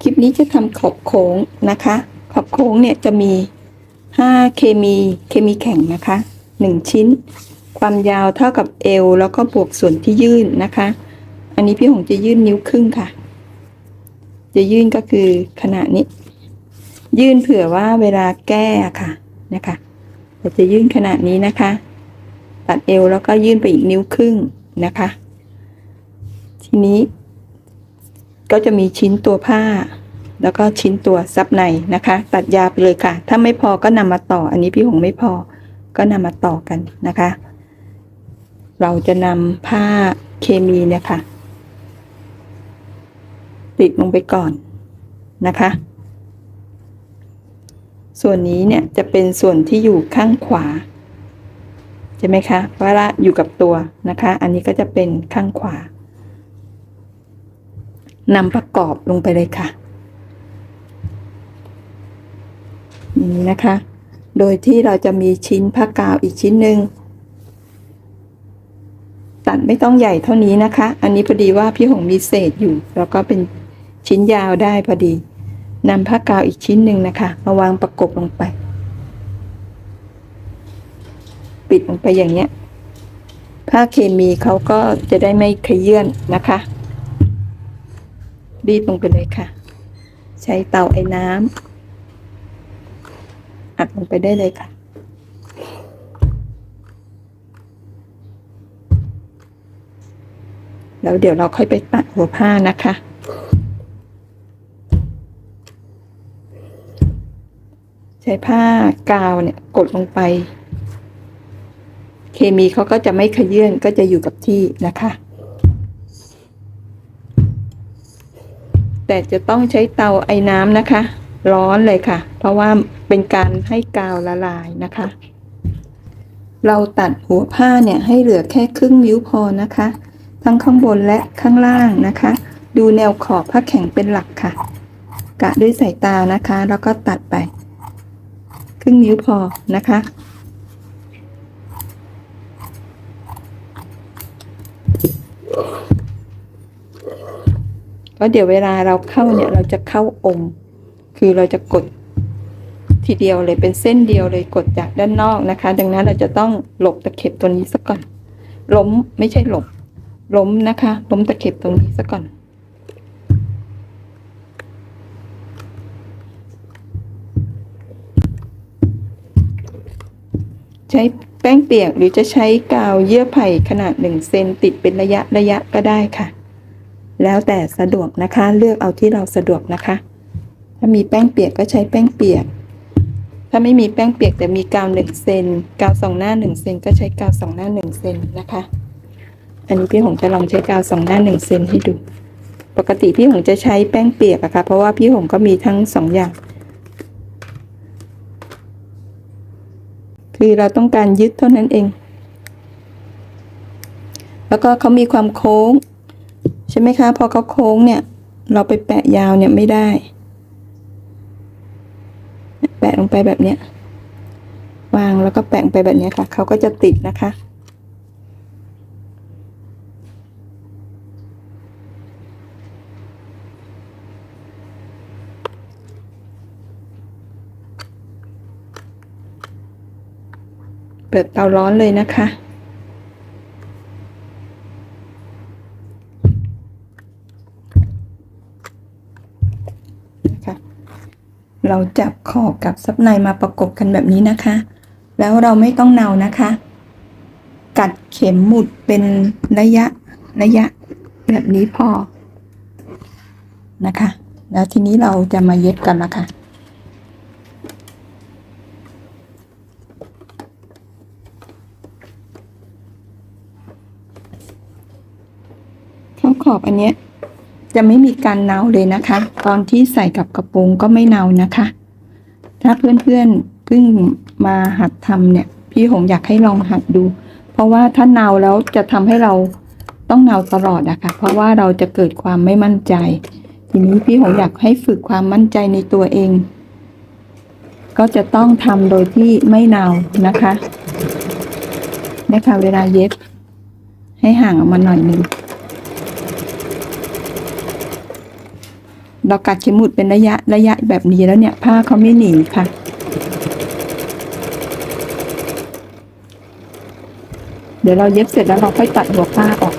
คลิปนี้จะทำขอบโค้งนะคะ ขอบโค้งเนี่ยจะมี 5 เคมีเคมีแข็งนะคะ 1 ชิ้น ความยาวเท่ากับเอวแล้วก็บวกส่วนที่ยื่นนะคะ อันนี้พี่หงจะยื่นนิ้วครึ่งค่ะ จะยื่นก็คือขนาดนี้ ยื่นเผื่อว่าเวลาแก้ค่ะนะคะเราจะยื่นขนาดนี้นะคะ ตัดเอวแล้วก็ยื่นไปอีกนิ้วครึ่งนะคะ ทีนี้ ก็จะมีชิ้นตัวผ้า แล้วก็ชิ้นตัวซับในนะคะ ตัดยาไปเลยค่ะ ถ้าไม่พอก็นำมาต่อ อันนี้พี่หงไม่พอ ก็นำมาต่อกันนะคะ เราจะนำผ้าเคมีเนี่ยค่ะ ติดลงไปก่อนนะคะ ส่วนนี้เนี่ยจะเป็นส่วนที่อยู่ข้างขวาใช่ไหมคะเวลาอยู่กับตัวนะคะ อันนี้ก็จะเป็นข้างขวา นำประกอบลงไปเลยค่ะนี้นะคะ โดยที่เราจะมีชิ้นผ้ากาวอีกชิ้นหนึ่งตัดไม่ต้องใหญ่เท่านี้นะคะ อันนี้พอดีว่าพี่หงมีเศษอยู่ แล้วก็เป็นชิ้นยาวได้พอดีนำผ้ากาวอีกชิ้นหนึ่งนะคะ มาวางประกบลงไป ปิดลงไปอย่างเนี้ย ผ้าเคมีเขาก็จะได้ไม่ขยื่นนะคะ รีดลงไปเลยค่ะ ใช้เตาไอ้น้ำอัดลงไปได้เลยค่ะแล้วเดี๋ยวเราค่อยไปตัดหัวผ้านะคะ ใช้ผ้ากาวเนี่ยกดลงไป เคมีเขาก็จะไม่ขยื่นก็จะอยู่กับที่นะคะ แต่จะต้องใช้เตาไอ้น้ำนะคะ ร้อนเลยค่ะ เพราะว่าเป็นการให้กาวละลายนะคะ เราตัดหัวผ้าเนี่ยให้เหลือแค่ครึ่งนิ้วพอนะคะ ทั้งข้างบนและข้างล่างนะคะ ดูแนวขอบผ้าแข็งเป็นหลักค่ะ กะด้วยสายตานะคะ แล้วก็ตัดไป ครึ่งนิ้วพอนะคะ เพราะเดี๋ยวเวลาเราเข้าเนี่ยเราจะเข้าอม คือเราจะกดทีเดียวเลยเป็นเส้นเดียวเลยกดจากด้านนอกนะคะ ดังนั้นเราจะต้องหลบตะเข็บตัวนี้ซะก่อน ล้มไม่ใช่หลบ ล้มนะคะ ล้มตะเข็บตรงนี้ซะก่อน ใช้แป้งเปียกหรือจะใช้กาวเยื่อไผ่ขนาดหนึ่งเซนติดเป็นระยะระยะก็ได้ค่ะ แล้วแต่สะดวกนะคะ เลือกเอาที่เราสะดวกนะคะ ถ้ามีแป้งเปียกก็ใช้แป้งเปียก ถ้าไม่มีแป้งเปียกแต่มีกาวหนึ่งเซนกาวสองหน้าหนึ่งเซนก็ใช้กาวสองหน้าหนึ่งเซนนะคะ อันนี้พี่หงจะลองใช้กาวสองหน้าหนึ่งเซนให้ดู ปกติพี่หงจะใช้แป้งเปียกอะค่ะ เพราะว่าพี่หงก็มีทั้งสองอย่าง คือเราต้องการยึดเท่านั้นเองแล้วก็เขามีความโค้ง ใช่ไหมคะ พอเขาโค้งเนี่ย เราไปแปะยาวเนี่ยไม่ได้ แปะลงไปแบบเนี้ย วางแล้วก็แปะไปแบบเนี้ยค่ะ เขาก็จะติดนะคะ เปิดเตาร้อนเลยนะคะนะคะ เราจับขอบกับซับในมาประกบกันแบบนี้นะคะ แล้วเราไม่ต้องเนานะคะ กัดเข็มหมุดเป็นระยะระยะแบบนี้พอนะคะ แล้วทีนี้เราจะมาเย็บกันนะคะข้าขอบอันเนี้ย จะไม่มีการเนาเลยนะคะ ตอนที่ใส่กับกระโปรงก็ไม่เนานะคะ ถ้าเพื่อนๆเพิ่งมาหัดทำเนี่ย พี่หงอยากให้ลองหัดดู เพราะว่าถ้าเนาแล้วจะทำให้เราต้องเนาตลอดอะคะ่ะ เพราะว่าเราจะเกิดความไม่มั่นใจ ทีนี้พี่หงอยากให้ฝึกความมั่นใจในตัวเอง ก็จะต้องทำโดยที่ไม่เนานะคะนะคะเวลาเย็บ ให้ห่างออกมาหน่อยหนึ่ง เรากัดเข็มหมุดเป็นระยะระยะแบบนี้แล้วเนี่ย ผ้าเขาไม่หนีค่ะ เดี๋ยวเราเย็บเสร็จแล้วเราค่อยตัดหัวผ้าออก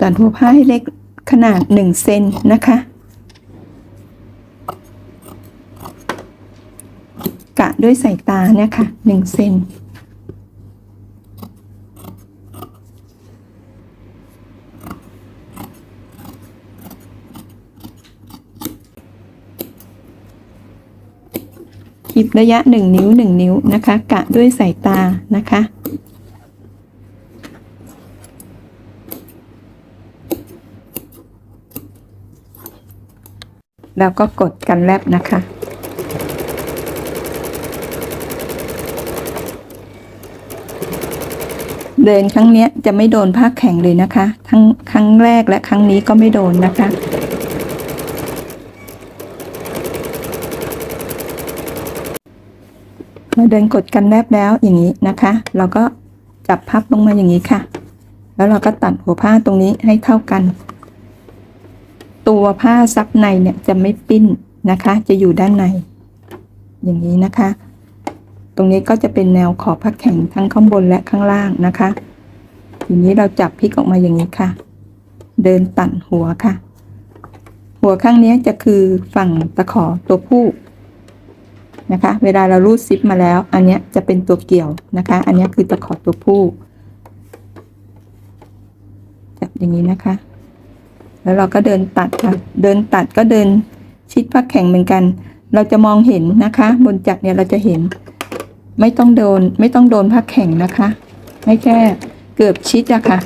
ตัดหัวผ้าให้เล็กขนาดหนึ่งเซนนะคะ กะ ด้วยสายตาเนี่ยค่ะหนึ่งเซนคลิประยะหนึ่งนิ้วหนึ่งนิ้วนะคะ กะด้วยสายตานะคะแล้วก็กดกันแลบนะคะ เดินครั้งเนี้ยจะไม่โดนผ้าแข็งเลยนะคะ ทั้งครั้งแรกและครั้งนี้ก็ไม่โดนนะคะเราเดินกดกันแนบแล้วอย่างนี้นะคะ เราก็จับพับลงมาอย่างนี้ค่ะ แล้วเราก็ตัดหัวผ้าตรงนี้ให้เท่ากัน ตัวผ้าซับในเนี่ยจะไม่ปิ้นนะคะ จะอยู่ด้านใน อย่างนี้นะคะ รงนี้ก็จะเป็นแนวขอบผ้าแข็งทั้งข้างบนและข้างล่างนะคะ ทีนี้เราจับพลิกออกมาอย่างนี้ค่ะ เดินตัดหัวค่ะ หัวข้างนี้จะคือฝั่งตะขอตัวผู้นะคะ เวลาเรารูดซิปมาแล้ว อันนี้จะเป็นตัวเกี่ยวนะคะ อันนี้คือตะขอตัวผู้จับอย่างนี้นะคะ แล้วเราก็เดินตัดค่ะ เดินตัดก็เดินชิดผ้าแข็งเหมือนกัน เราจะมองเห็นนะคะ บนจักรเนี่ยเราจะเห็น ไม่ต้องโดนไม่ต้องโดนผ้าแข็งนะคะ ให้แค่เกือบชิดอะค่ะ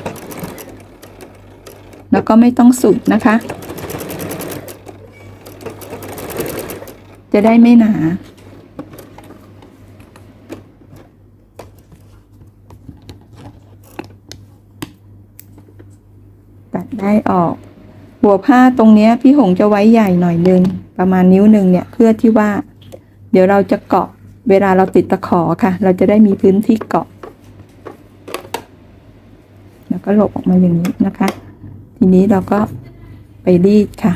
แล้วก็ไม่ต้องสุดนะคะ จะได้ไม่หนาตัดได้ออก หัวผ้าตรงนี้พี่หงจะไว้ใหญ่หน่อยนึง ประมาณนิ้วหนึ่งเนี่ยเพื่อที่ว่า เดี๋ยวเราจะเกาะ เวลาเราติดตะขอค่ะ เราจะได้มีพื้นที่เกาะ แล้วก็หลบออกมาอย่างนี้นะคะ ทีนี้เราก็ไปรีดค่ะ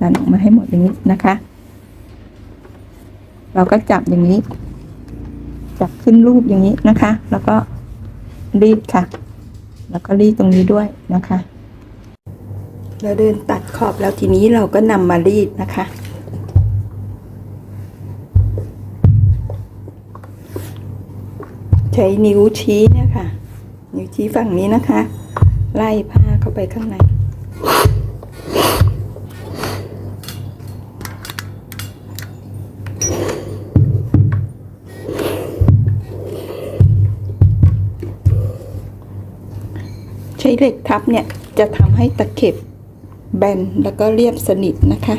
ดันออกมาให้หมดอย่างนี้นะคะ เราก็จับอย่างนี้ จับขึ้นรูปอย่างนี้นะคะ แล้วก็รีดค่ะ แล้วก็รีดตรงนี้ด้วยนะคะ เราเดินตัดขอบแล้วทีนี้เราก็นำมารีดนะคะ ช้นิ้วชี้เนี่ยค่ะ นิ้วชี้ฝั่งนี้นะคะ ไล่ผ้าเข้าไปข้างใน ใช้เหล็กทับเนี่ยจะทำให้ตะเข็บแบนแล้วก็เรียบสนิทนะคะ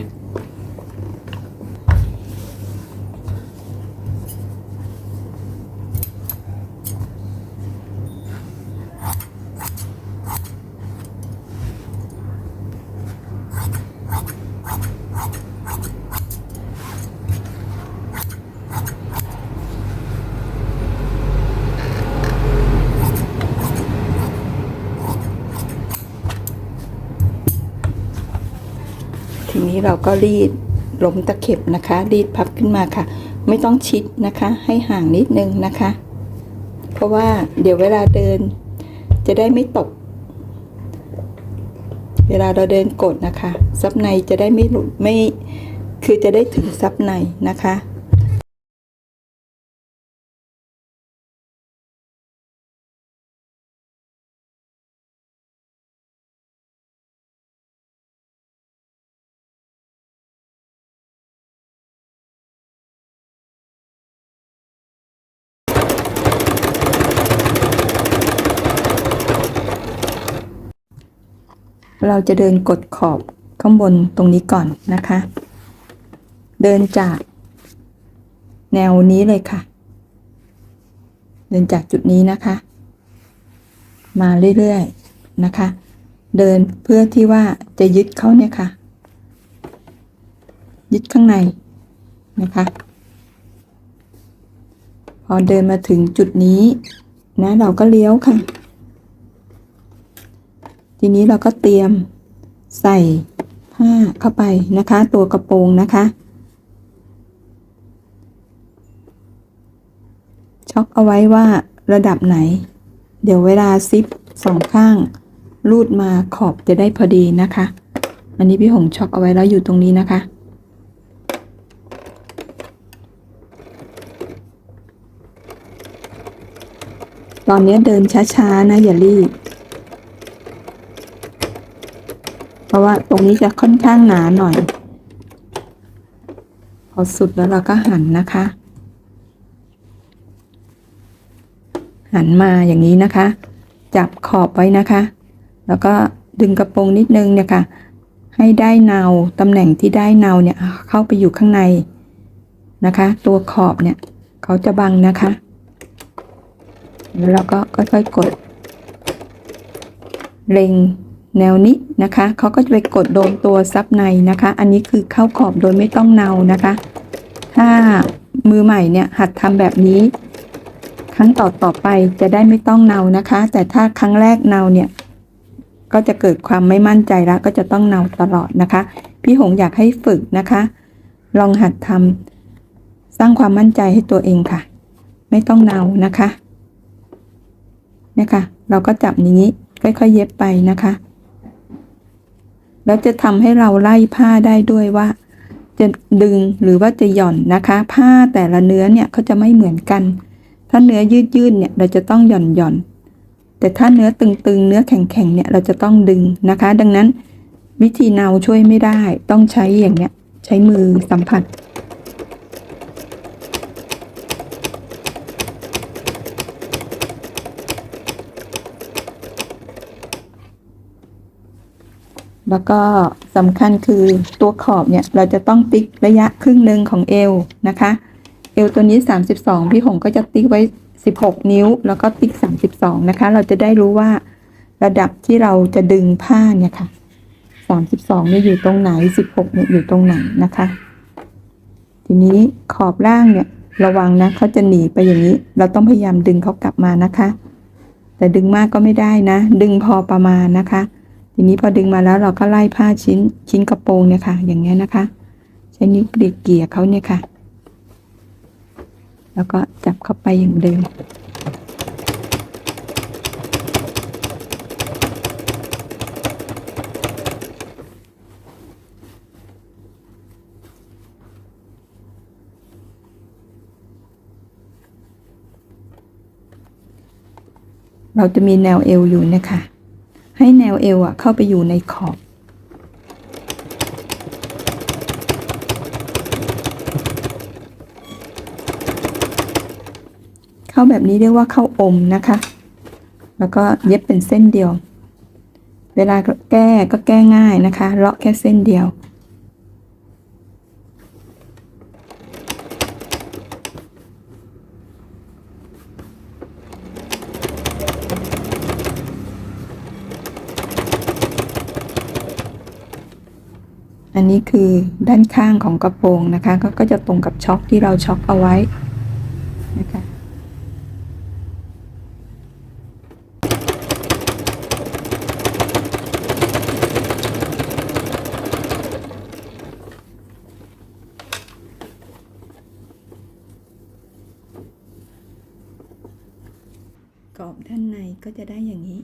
เราก็รีดล้มตะเข็บนะคะ รีดพับขึ้นมาค่ะ ไม่ต้องชิดนะคะ ให้ห่างนิดนึงนะคะ เพราะว่าเดี๋ยวเวลาเดิน จะได้ไม่ตก เวลาเราเดินกดนะคะ ซับในจะได้ไม่หลุดไม่ คือจะได้ถึงซับในนะคะ เราจะเดินกดขอบข้างบนตรงนี้ก่อนนะคะ เดินจากแนวนี้เลยค่ะ เดินจากจุดนี้นะคะ มาเรื่อยๆนะคะ เดินเพื่อที่ว่าจะยึดเขาเนี่ยค่ะ ยึดข้างในนะคะ พอเดินมาถึงจุดนี้นะเราก็เลี้ยวค่ะ ทีนี้เราก็เตรียมใส่ผ้าเข้าไปนะคะ ตัวกระโปรงนะคะ ช็อกเอาไว้ว่าระดับไหน เดี๋ยวเวลาซิปสองข้างรูดมาขอบจะได้พอดีนะคะ อันนี้พี่หงช็อกเอาไว้แล้วอยู่ตรงนี้นะคะ ตอนนี้เดินช้าๆนะอย่ารีบ เพราะว่าตรงนี้จะค่อนข้างหนาหน่อย พอสุดแล้วเราก็หันนะคะ หันมาอย่างนี้นะคะ จับขอบไว้นะคะ แล้วก็ดึงกระโปรงนิดนึงเนี่ยค่ะ ให้ได้เนาตำแหน่งที่ได้เนาเนี่ยเข้าไปอยู่ข้างในนะคะ ตัวขอบเนี่ยเขาจะบังนะคะ แล้วเราก็ค่อยๆกด เล็ง แนวนี้นะคะเขาก็จะไปกดโดนตัวซับในนะคะ อันนี้คือเข้าขอบโดยไม่ต้องเนานะคะ ถ้ามือใหม่เนี่ยหัดทำแบบนี้ ครั้งต่อต่อไปจะได้ไม่ต้องเนานะคะ แต่ถ้าครั้งแรกเนาเนี่ยก็จะเกิดความไม่มั่นใจแล้วก็จะต้องเนาตลอดนะคะ พี่หงอยากให้ฝึกนะคะ ลองหัดทำสร้างความมั่นใจให้ตัวเองค่ะ ไม่ต้องเนานะคะเนี่ยค่ะ เราก็จับอย่างนี้ค่อยๆเย็บไปนะคะ แล้วจะทำให้เราไล่ผ้าได้ด้วยว่า จะดึงหรือว่าจะหย่อนนะคะ ผ้าแต่ละเนื้อเนี่ยเขาจะไม่เหมือนกัน ถ้าเนื้อยืดยืดเนี่ยเราจะต้องหย่อนหย่อนแต่ถ้าเนื้อตึงๆ เนื้อแข็งๆเนี่ยเราจะต้องดึงนะคะ ดังนั้นวิธีเนาช่วยไม่ได้ต้องใช้อย่างเนี้ยใช้มือสัมผัส แล้วก็สำคัญคือตัวขอบเนี่ยเราจะต้องติ๊กระยะครึ่งหนึ่งของเอวนะคะ เอวตัวนี้ 32 พี่หงก็จะติ๊กไว้ 16 นิ้ว แล้วก็ติ๊ก 32 นะคะ เราจะได้รู้ว่าระดับที่เราจะดึงผ้าเนี่ยค่ะ 32เนี่ยอยู่ตรงไหน 16เนี่ยอยู่ตรงไหนนะคะ ทีนี้ขอบล่างเนี่ยระวังนะเขาจะหนีไปอย่างนี้ เราต้องพยายามดึงเขากลับมานะคะ แต่ดึงมากก็ไม่ได้นะ ดึงพอประมาณนะคะ ทีนี้พอดึงมาแล้วเราก็ไล่ผ้าชิ้นชิ้นกระโปรงเนี่ยค่ะ อย่างเงี้ยนะคะ ใช้นิ้วกรีดเกี่ยเขาเนี่ยค่ะ แล้วก็จับเข้าไปอย่างเดิมเราจะมีแนวเอวอยู่นะคะ ให้แนวเอวอะเข้าไปอยู่ในขอบเข้าแบบนี้เรียกว่าเข้าอมนะคะ แล้วก็เย็บเป็นเส้นเดียว เวลาแก้ก็แก้ง่ายนะคะเลาะแค่เส้นเดียว อันนี้คือด้านข้างของกระโปรงนะคะก็ก็จะตรงกับช็อคที่เราช็อคเอาไว้นะคะกรอบด้านในก็จะได้อย่างนี้